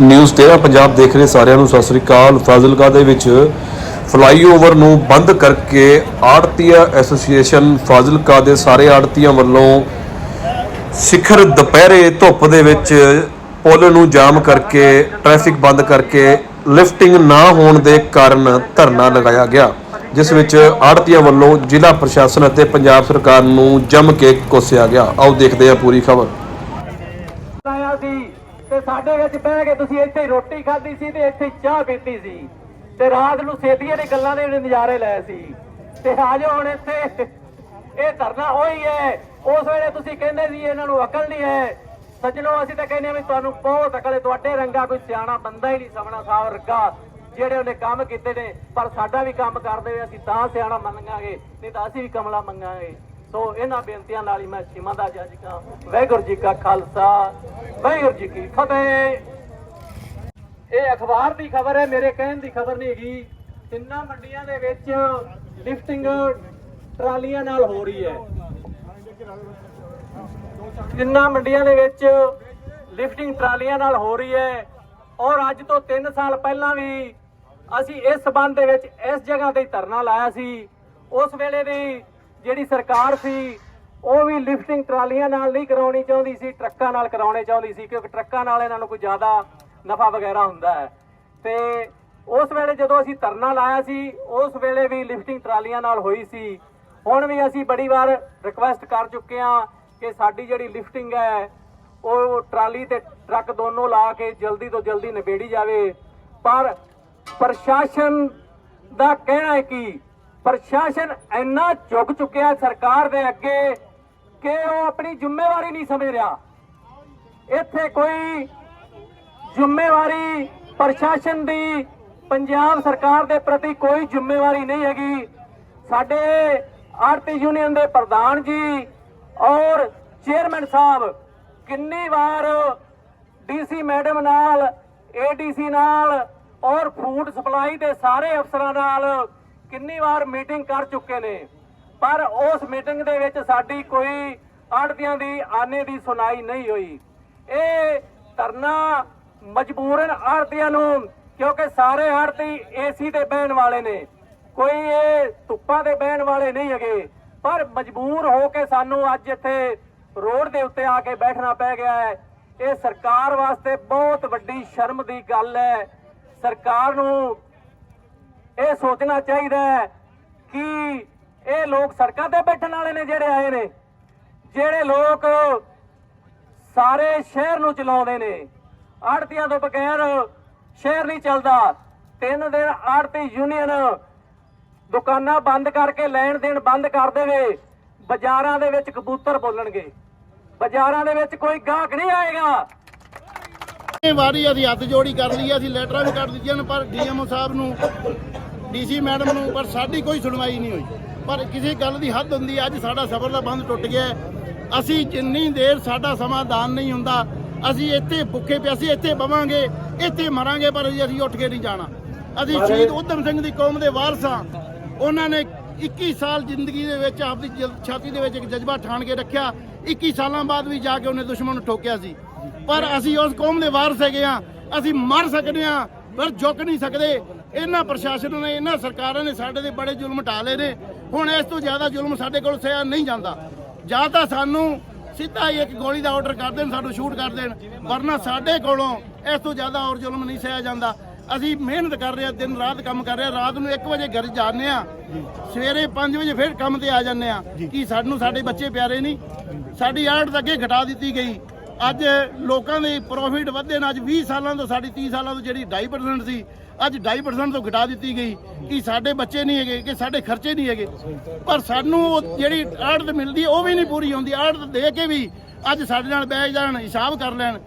News 13 Punjab ਦੇਖ ਰਹੇ ਸਾਰਿਆਂ ਨੂੰ, ਸਤਿ ਸ੍ਰੀ ਅਕਾਲ। ਫਾਜ਼ਿਲਕਾ ਦੇ ਵਿੱਚ ਫਲਾਈਓਵਰ ਨੂੰ ਬੰਦ ਕਰਕੇ ਆੜਤੀਆ ਐਸੋਸੀਏਸ਼ਨ ਫਾਜ਼ਿਲਕਾ ਦੇ ਸਾਰੇ ਆੜਤੀਆਂ ਵੱਲੋਂ ਸਿਖਰ ਦੁਪਹਿਰੇ ਧੁੱਪ ਦੇ ਵਿੱਚ ਪੁਲ ਨੂੰ ਜਾਮ ਕਰਕੇ, ਟ੍ਰੈਫਿਕ ਬੰਦ ਕਰਕੇ ਲਿਫਟਿੰਗ ਨਾ ਹੋਣ ਦੇ ਕਾਰਨ ਧਰਨਾ ਲਗਾਇਆ ਗਿਆ, ਜਿਸ ਵਿੱਚ ਆੜਤੀਆਂ ਵੱਲੋਂ ਜ਼ਿਲ੍ਹਾ ਪ੍ਰਸ਼ਾਸਨ ਅਤੇ ਪੰਜਾਬ ਸਰਕਾਰ ਨੂੰ ਜੰਮ ਕੇ ਕੋਸਿਆ ਗਿਆ। ਆਓ ਦੇਖਦੇ ਹਾਂ ਪੂਰੀ ਖਬਰ। ਆਇਆ ਸੀ। ਤੇ ਸਾਡੇ ਵਿੱਚ ਬਹਿ ਕੇ ਤੁਸੀਂ ਇੱਥੇ ਹੀ ਰੋਟੀ ਖਾਧੀ ਸੀ ਤੇ ਇੱਥੇ ਚਾਹ ਪੀਤੀ ਸੀ। ਤੇ ਰਾਤ ਨੂੰ ਸੇਧੀਆਂ ਦੇ ਗੱਲਾਂ ਦੇ ਨਜ਼ਾਰੇ ਲਏ ਸੀ। ਤੇ ਆ ਹੁਣ ਇੱਥੇ। ਇਹ ਧਰਨਾ ਉਹੀ ਹੈ। ਉਸ ਵੇਲੇ ਤੁਸੀਂ ਕਹਿੰਦੇ ਸੀ ਇਹਨਾਂ ਨੂੰ ਅਕਲ ਨਹੀਂ ਹੈ। ਸੱਜਣੋ, ਅਸੀਂ ਤਾਂ ਕਹਿੰਦੇ ਹਾਂ ਵੀ ਤੁਹਾਨੂੰ ਬਹੁਤ ਅਕਲ ਹੈ। ਤੁਹਾਡੇ ਰੰਗਾ ਕੋਈ ਸਿਆਣਾ ਬੰਦਾ ਹੀ ਨਹੀਂ ਸਮਣਾ ਸਾਹਿਬ ਰੰਗਾ ਜਿਹੜੇ ਉਹਨੇ ਕੰਮ ਕੀਤੇ ਨੇ, ਪਰ ਸਾਡਾ ਵੀ ਕੰਮ ਕਰਦੇ ਹੋਏ ਅਸੀਂ ਤਾਂ ਸਿਆਣਾ ਮੰਨਾਂਗੇ, ਨਹੀਂ ਤਾਂ ਅਸੀਂ ਵੀ ਕਮਲਾ ਮੰਗਾਂਗੇ ਸੋ ਇਹਨਾਂ ਬੇਨਤੀਆਂ ਨਾਲ ਹੀ ਮੈਂ ਸਿਮਾ ਦਾ ਜੱਜ ਕਾ ਵਾਹਿਗੁਰੂ ਜੀ ਕਾ ਖਾਲਸਾ। ਵਾਹਿਗੁਰੂ ਜੀ ਕੀ ਫਤਿਹ। ਇਹ ਅਖਬਾਰ ਦੀ ਖਬਰ ਹੈ, ਮੇਰੇ ਕਹਿਣ ਦੀ ਖਬਰ ਨਹੀਂ ਹੈਗੀ। ਤਿੰਨਾਂ ਮੰਡੀਆਂ ਦੇ ਵਿੱਚ ਲਿਫਟਿੰਗ ਟਰਾਲੀਆਂ ਨਾਲ ਹੋ ਰਹੀ ਹੈ। ਤਿੰਨਾਂ ਮੰਡੀਆਂ ਦੇ ਵਿੱਚ ਲਿਫਟਿੰਗ ਟਰਾਲੀਆਂ ਨਾਲ ਹੋ ਰਹੀ ਹੈ। ਔਰ ਅੱਜ ਤੋਂ 3 ਸਾਲ ਪਹਿਲਾਂ ਵੀ ਅਸੀਂ ਇਸ ਸਬੰਧ ਦੇ ਵਿੱਚ ਇਸ ਜਗ੍ਹਾ ਤੇ ਧਰਨਾ ਲਾਇਆ ਸੀ। ਉਸ ਵੇਲੇ ਦੀ ਜਿਹੜੀ ਸਰਕਾਰ ਸੀ ਉਹ ਵੀ ਲਿਫਟਿੰਗ ਟਰਾਲੀਆਂ ਨਾਲ ਨਹੀਂ ਕਰਾਉਣੀ ਚਾਹੁੰਦੀ ਸੀ, ਟਰੱਕਾਂ ਨਾਲ ਕਰਾਉਣੇ ਚਾਹੁੰਦੀ ਸੀ, ਕਿਉਂਕਿ ਟਰੱਕਾਂ ਨਾਲ ਇਹਨਾਂ ਨੂੰ ਕੋਈ ਜ਼ਿਆਦਾ ਨਫਾ ਵਗੈਰਾ ਹੁੰਦਾ ਹੈ। ਤੇ ਉਸ ਵੇਲੇ ਜਦੋਂ ਅਸੀਂ ਧਰਨਾ ਲਾਇਆ ਸੀ, ਉਸ ਵੇਲੇ ਵੀ ਲਿਫਟਿੰਗ ਟਰਾਲੀਆਂ ਨਾਲ ਹੋਈ ਸੀ। ਹੁਣ ਵੀ ਅਸੀਂ ਬੜੀ ਵਾਰ ਰਿਕੁਐਸਟ ਕਰ ਚੁੱਕੇ ਹਾਂ ਕਿ ਸਾਡੀ ਜਿਹੜੀ ਲਿਫਟਿੰਗ ਹੈ, ਉਹ ਟਰਾਲੀ ਤੇ ਟਰੱਕ ਦੋਨੋਂ ਲਾ ਕੇ ਜਲਦੀ ਤੋਂ ਜਲਦੀ ਨਿਬੇੜੀ ਜਾਵੇ। ਪਰ ਪ੍ਰਸ਼ਾਸਨ ਦਾ ਕਹਿਣਾ ਹੈ ਕਿ ਪ੍ਰਸ਼ਾਸਨ ਇੰਨਾ ਝੁਕ ਚੁੱਕਿਆ ਸਰਕਾਰ ਦੇ ਅੱਗੇ ਕਿ ਉਹ ਆਪਣੀ ਜ਼ਿੰਮੇਵਾਰੀ ਨਹੀਂ ਸਮਝ ਰਿਹਾ। ਇੱਥੇ ਕੋਈ ਜ਼ਿੰਮੇਵਾਰੀ ਪ੍ਰਸ਼ਾਸਨ ਦੀ, ਪੰਜਾਬ ਸਰਕਾਰ ਦੇ ਪ੍ਰਤੀ ਕੋਈ ਜ਼ਿੰਮੇਵਾਰੀ ਨਹੀਂ ਹੈਗੀ। ਸਾਡੇ ਆਰਤੀ ਯੂਨੀਅਨ ਦੇ ਪ੍ਰਧਾਨ ਜੀ ਔਰ ਚੇਅਰਮੈਨ ਸਾਹਿਬ, ਕਿੰਨੀ ਵਾਰ ਡੀਸੀ ਮੈਡਮ ਨਾਲ ਏਡੀਸੀ ਨਾਲ ਔਰ ਫੂਡ ਸਪਲਾਈ ਦੇ ਸਾਰੇ ਅਫਸਰਾਂ ਨਾਲ ਕਿੰਨੀ ਵਾਰ ਮੀਟਿੰਗ ਕਰ ਚੁੱਕੇ ਨੇ। ਪਰ ਉਸ ਮੀਟਿੰਗ ਦੇ ਵਿੱਚ ਸਾਡੀ ਕੋਈ ਆੜਤੀਆਂ ਦੀ, ਆਨੇ ਦੀ ਸੁਣਾਈ ਨਹੀਂ ਹੋਈ। ਇਹ ਧਰਨਾ ਮਜਬੂਰਨ ਆੜਤੀਆਂ ਨੂੰ, ਕਿਉਂਕਿ ਸਾਰੇ ਆੜਤੀ ਏਸੀ ਤੇ ਬਹਿਣ ਵਾਲੇ ਨੇ। ਕੋਈ ਇਹ ਧੁੱਪਾਂ ਤੇ ਬਹਿਣ ਵਾਲੇ ਨਹੀਂ ਹੈਗੇ। ਪਰ ਮਜਬੂਰ ਹੋ ਕੇ ਸਾਨੂੰ ਅੱਜ ਇੱਥੇ ਰੋਡ ਦੇ ਉੱਤੇ ਆ ਕੇ ਬੈਠਣਾ ਪੈ ਗਿਆ ਹੈ। ਇਹ ਸਰਕਾਰ ਵਾਸਤੇ ਬਹੁਤ ਵੱਡੀ ਸ਼ਰਮ ਦੀ ਗੱਲ ਹੈ। ਸਰਕਾਰ ਨੂੰ ਇਹ ਸੋਚਣਾ ਚਾਹੀਦਾ ਹੈ ਕਿ ਇਹ ਲੋਕ ਸੜਕਾਂ ਤੇ ਬੈਠਣ ਵਾਲੇ ਨੇ ਜਿਹੜੇ ਆਏ ਨੇ ਜਿਹੜੇ ਲੋਕ ਸਾਰੇ ਸ਼ਹਿਰ ਨੂੰ ਚਲਾਉਂਦੇ ਨੇ। ਆੜਤੀਆਂ ਤੋਂ ਬਗੈਰ ਸ਼ਹਿਰ ਨਹੀਂ ਚੱਲਦਾ। ਤਿੰਨ ਦਿਨ ਆੜਤੀ ਯੂਨੀਅਨ ਦੁਕਾਨਾਂ ਬੰਦ ਕਰਕੇ ਲੈਣ ਦੇਣ ਬੰਦ ਕਰ ਦੇਵੇ ਬਾਜ਼ਾਰਾਂ ਦੇ ਵਿੱਚ ਕਬੂਤਰ ਬੋਲਣਗੇ। ਬਾਜ਼ਾਰਾਂ ਦੇ ਵਿੱਚ ਕੋਈ ਗਾਹਕ ਨਹੀਂ ਆਏਗਾ। ਇਹ ਵਾਰੀ ਅਸੀਂ ਹੱਥ ਜੋੜੀ ਕਰ ਲਈ ਹੈ, ਅਸੀਂ ਲੈਟਰਾਂ ਵੀ ਕੱਢ ਦਿੱਤੀਆਂ ਨੇ ਪਰ ਡੀਐਮਓ ਸਾਹਿਬ ਨੂੰ ਡੀਸੀ ਮੈਡਮ ਨੂੰ ਪਰ ਸਾਡੀ ਕੋਈ ਸੁਣਵਾਈ ਨਹੀਂ ਹੋਈ। ਪਰ ਕਿਸੇ ਗੱਲ ਦੀ ਹੱਦ ਹੁੰਦੀ ਹੈ ਅੱਜ ਸਾਡਾ ਸਬਰ ਦਾ ਬੰਦ ਟੁੱਟ ਗਿਆ। ਅਸੀਂ ਜਿੰਨੀ ਦੇਰ ਸਾਡਾ ਸਮਾਧਾਨ ਨਹੀਂ ਹੁੰਦਾ ਅਸੀਂ ਇੱਥੇ ਭੁੱਖੇ ਪਿਆਸੇ ਇੱਥੇ ਬਵਾਂਗੇ ਇੱਥੇ ਮਰਾਂਗੇ ਪਰ ਅਸੀਂ ਉੱਠ ਕੇ ਨਹੀਂ ਜਾਣਾ। ਅਸੀਂ ਸ਼ਹੀਦ ਉਧਮ ਸਿੰਘ ਦੀ ਕੌਮ ਦੇ ਵਾਰਸ ਹਾਂ। ਉਹਨਾਂ ਨੇ 21 ਸਾਲ ਜ਼ਿੰਦਗੀ ਦੇ ਵਿੱਚ ਆਪਦੀ ਛਾਤੀ ਦੇ ਵਿੱਚ ਇੱਕ ਜਜ਼ਬਾ ਠਾਣ ਕੇ ਰੱਖਿਆ। 21 ਸਾਲਾਂ ਬਾਅਦ ਵੀ ਜਾ ਕੇ ਉਹਨੇ ਦੁਸ਼ਮਣ ਨੂੰ ਠੋਕਿਆ ਸੀ। ਪਰ ਅਸੀਂ ਉਸ ਕੌਮ ਦੇ ਵਾਰਸ ਹੈਗੇ ਆ ਅਸੀਂ ਮਰ ਸਕਦੇ ਆ ਪਰ ਝੁਕ ਨਹੀਂ ਸਕਦੇ। ਇਹਨਾਂ ਪ੍ਰਸ਼ਾਸਨ ਨੇ ਇਹਨਾਂ ਸਰਕਾਰਾਂ ਨੇ ਸਾਡੇ ਤੇ ਬੜੇ ਜ਼ੁਲਮ ਢਾ ਲਏ ਨੇ। ਹੁਣ ਇਸ ਤੋਂ ਜ਼ਿਆਦਾ ਜ਼ੁਲਮ ਸਾਡੇ ਕੋਲ ਸਹਿਆ ਨਹੀਂ ਜਾਂਦਾ। ਜਾਂ ਤਾਂ ਸਾਨੂੰ ਸਿੱਧਾ ਹੀ ਇੱਕ ਗੋਲੀ ਦਾ ਆਰਡਰ ਕਰ ਦੇਣ ਸਾਨੂੰ ਸ਼ੂਟ ਕਰ ਦੇਣ ਵਰਨਾ ਸਾਡੇ ਕੋਲੋਂ ਇਸ ਤੋਂ ਜ਼ਿਆਦਾ ਹੋਰ ਜ਼ੁਲਮ ਨਹੀਂ ਸਹਿਆ ਜਾਂਦਾ। ਅਸੀਂ ਮਿਹਨਤ ਕਰ ਰਹੇ ਆ ਦਿਨ ਰਾਤ ਕੰਮ ਕਰ ਰਹੇ ਆ ਰਾਤ ਨੂੰ 1 ਵਜੇ ਘਰ ਜਾਂਦੇ ਆ ਸਵੇਰੇ 5 ਵਜੇ ਫਿਰ ਕੰਮ ਤੇ ਆ ਜਾਂਦੇ ਆ ਕੀ ਸਾਨੂੰ ਸਾਡੇ ਬੱਚੇ ਪਿਆਰੇ ਨਹੀਂ? ਸਾਡੀ ਆੜ ਤਾਂ ਅੱਗੇ ਘਟਾ ਦਿੱਤੀ ਗਈ। ਅੱਜ ਲੋਕਾਂ ਦੇ ਪ੍ਰੋਫਿਟ ਵਧੇ ਨੇ ਅੱਜ 20 ਸਾਲਾਂ ਤੋਂ ਸਾਡੀ 30 ਸਾਲਾਂ ਤੋਂ ਜਿਹੜੀ 2.5% ਸੀ ਅੱਜ 2.5% ਤੋਂ ਘਟਾ ਦਿੱਤੀ ਗਈ ਕਿ ਸਾਡੇ ਬੱਚੇ ਨਹੀਂ ਹੈਗੇ ਕਿ ਸਾਡੇ ਖਰਚੇ ਨਹੀਂ ਹੈਗੇ। ਪਰ ਸਾਨੂੰ ਉਹ ਜਿਹੜੀ ਆੜਤ ਮਿਲਦੀ ਉਹ ਵੀ ਨਹੀਂ ਪੂਰੀ ਹੁੰਦੀ। ਆੜਤ ਦੇ ਕੇ ਵੀ ਅੱਜ ਸਾਡੇ ਨਾਲ ਬੈਠ ਜਾਣ ਹਿਸਾਬ ਕਰ ਲੈਣ।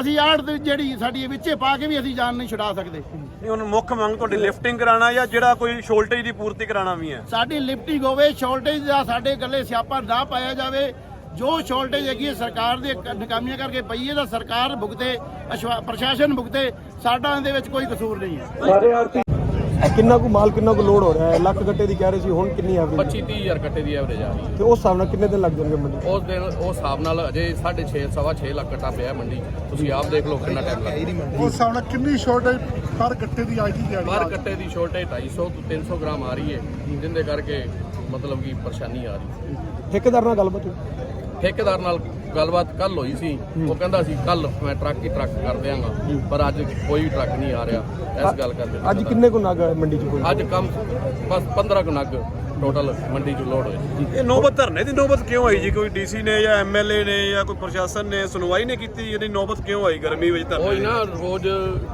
ਅਸੀਂ ਆੜਤ ਜਿਹੜੀ ਸਾਡੀ ਵਿੱਚੇ ਪਾ ਕੇ ਵੀ ਅਸੀਂ ਜਾਨ ਨਹੀਂ ਛੁਡਾ ਸਕਦੇ। ਨਹੀਂ ਹੁਣ ਮੁੱਖ ਮੰਗ ਤੁਹਾਡੀ ਲਿਫਟਿੰਗ ਕਰਾਣਾ ਜਾਂ ਜਿਹੜਾ ਕੋਈ ਸ਼ੋਲਟੇਜ ਦੀ ਪੂਰਤੀ ਕਰਾਣਾ ਵੀ ਹੈ? ਸਾਡੀ ਲਿਫਟਿੰਗ ਹੋਵੇ ਸ਼ਾਰਟੇਜ ਦਾ ਸਾਡੇ ਗੱਲੇ ਸਿਆਪਾ ਨਾ ਪਾਇਆ ਜਾਵੇ ਜੋ ਸ਼ਾਰਟੇਜ ਹੈਗੀ ਹੈ ਸਰਕਾਰ ਦੇ ਨਾਕਾਮੀਆਂ ਕਰਕੇ ਪਈ ਹੈ ਤਾਂ ਸਰਕਾਰ ਭੁਗਤੇ ਪ੍ਰਸ਼ਾਸਨ ਭੁਗਤੇ ਸਾਡਾ ਇਹਦੇ ਵਿੱਚ ਕੋਈ ਕਸੂਰ ਨਹੀਂ ਹੈ। ਕਿੰਨਾ ਕੁ ਮਾਲ ਕਿੰਨਾ ਕੁ ਲੋਡ ਹੋ ਰਿਹਾ ਹੈ? ਲੱਖ ਗੱਟੇ ਦੀ ਕਹਿ ਰਹੇ ਸੀ ਹੁਣ ਕਿੰਨੀ ਐਵਰੇਜ 25 30 ਹਜ਼ਾਰ ਕੱਟੇ ਦੀ ਐਵਰੇਜ ਆ ਰਹੀ ਹੈ। ਤੇ ਉਸ ਹਿਸਾਬ ਨਾਲ ਕਿੰਨੇ ਦਿਨ ਲੱਗ ਜਾਣਗੇ ਮੰਡੀ? ਉਸ ਦਿਨ ਉਸ ਹਿਸਾਬ ਨਾਲ ਅਜੇ 6.5 ਸਵਾ 6 ਲੱਖ ਕੱਟਾ ਪਿਆ ਮੰਡੀ ਤੁਸੀਂ ਆਪ ਦੇਖ ਲਓ ਕਿੰਨਾ ਟਾਈਮ ਲੱਗਦਾ ਉਸ ਹਿਸਾਬ ਨਾਲ ਕਿੰਨੀ ਸ਼ਾਰਟੇਜ ਪਰ ਗੱਟੇ ਦੀ ਅੱਜ ਦੀ ਪਰ ਕੱਟੇ ਦੀ ਸ਼ੋਰਟੇਜ 250 ਤੋਂ 300 ਗ੍ਰਾਮ ਆ ਰਹੀ ਹੈ। ਜਿੰਦੇ ਕਰਕੇ ਮਤਲਬ ਕਿ ਪਰੇਸ਼ਾਨੀ ਆ ਰਹੀ ਹੈ। ਠੇਕੇਦਾਰ ਨਾਲ ਗੱਲਬਾਤ ਹੋਈ? ਠੇਕੇਦਾਰ ਨਾਲ ਗੱਲਬਾਤ ਕੱਲ ਹੋਈ ਸੀ। ਉਹ ਕਹਿੰਦਾ ਸੀ ਕੱਲ ਮੈਂ ਟਰੱਕ ਹੀ ਟਰੱਕ ਕਰ ਦਿਆਂਗਾ ਪਰ ਅੱਜ ਕੋਈ ਵੀ ਟਰੱਕ ਨਹੀਂ ਆ ਰਿਹਾ ਇਸ ਗੱਲ ਕਰਕੇ ਅੱਜ ਕਿੰਨੇ ਕੁ ਨਗ ਮੰਡੀ 'ਚ ਕੋਈ? ਅੱਜ ਕੰਮ ਬਸ 15 ਕੁ ਨਗ ਟੋਟਲ ਮੰਡੀ 'ਚ ਲੋਡ ਹੋਏ ਇਹ ਨੌਬਤ ਧਰਨੇ ਦੀ ਨੌਬਤ ਕਿਉਂ ਆਈ ਜੀ? ਕੋਈ ਡੀਸੀ ਨੇ ਜਾਂ ਐਮਐਲਏ ਨੇ ਜਾਂ ਕੋਈ ਪ੍ਰਸ਼ਾਸਨ ਨੇ ਸੁਣਵਾਈ ਨੇ ਕੀਤੀ? ਇਹਦੀ ਨੌਬਤ ਕਿਉਂ ਆਈ ਗਰਮੀ ਵਿੱਚ ਧਰਨੇ ਨਾ ਰੋਜ਼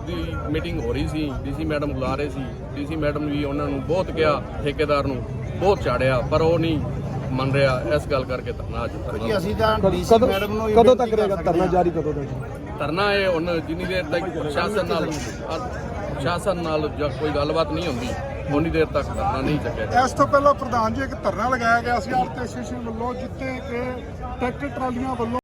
ਦੀ ਮੀਟਿੰਗ ਹੋ ਰਹੀ ਸੀ। ਡੀਸੀ ਮੈਡਮ ਬੁਲਾ ਰਹੇ ਸੀ। ਡੀਸੀ ਮੈਡਮ ਵੀ ਉਹਨਾਂ ਨੂੰ ਬਹੁਤ ਕਿਹਾ ਠੇਕੇਦਾਰ ਨੂੰ ਬਹੁਤ ਚਾੜਿਆ ਪਰ ਉਹ ਨਹੀਂ ਮੰਨ ਰਿਹਾ ਇਸ ਗੱਲ ਕਰਕੇ ਧਰਨਾ ਅੱਜ ਧਰਨਾ ਕਿ ਅਸੀਂ ਤਾਂ ਡੀਸੀ ਕਦੋਂ ਮੈਡਮ ਨੂੰ ਇਹ ਕਦੋਂ ਤੱਕ ਰਹੇਗਾ ਧਰਨਾ। ਜਾਰੀ ਕਦੋਂ ਤੱਕ ਧਰਨਾ ਇਹ ਹੁਣ ਜਿੰਨੀ ਦੇਰ ਤੱਕ ਪ੍ਰਸ਼ਾਸਨ ਨਾਲ ਪ੍ਰਸ਼ਾਸਨ ਨਾਲ ਜਾਂ ਕੋਈ ਗੱਲਬਾਤ ਨਹੀਂ ਹੁੰਦੀ ਉਨੀ ਦੇਰ ਤੱਕ ਧਰਨਾ ਨਹੀਂ ਚੱਕਿਆ ਇਸ ਤੋਂ ਪਹਿਲਾਂ ਪ੍ਰਧਾਨ ਜੀ ਇੱਕ ਧਰਨਾ ਲਗਾਇਆ ਗਿਆ ਸੀ ਐਸੋਸੀਏਸ਼ਨ ਵੱਲੋਂ ਜਿੱਥੇ ਕਿ ਟਰੈਕਟਰ ਟਰਾਲੀਆਂ ਵੱਲੋਂ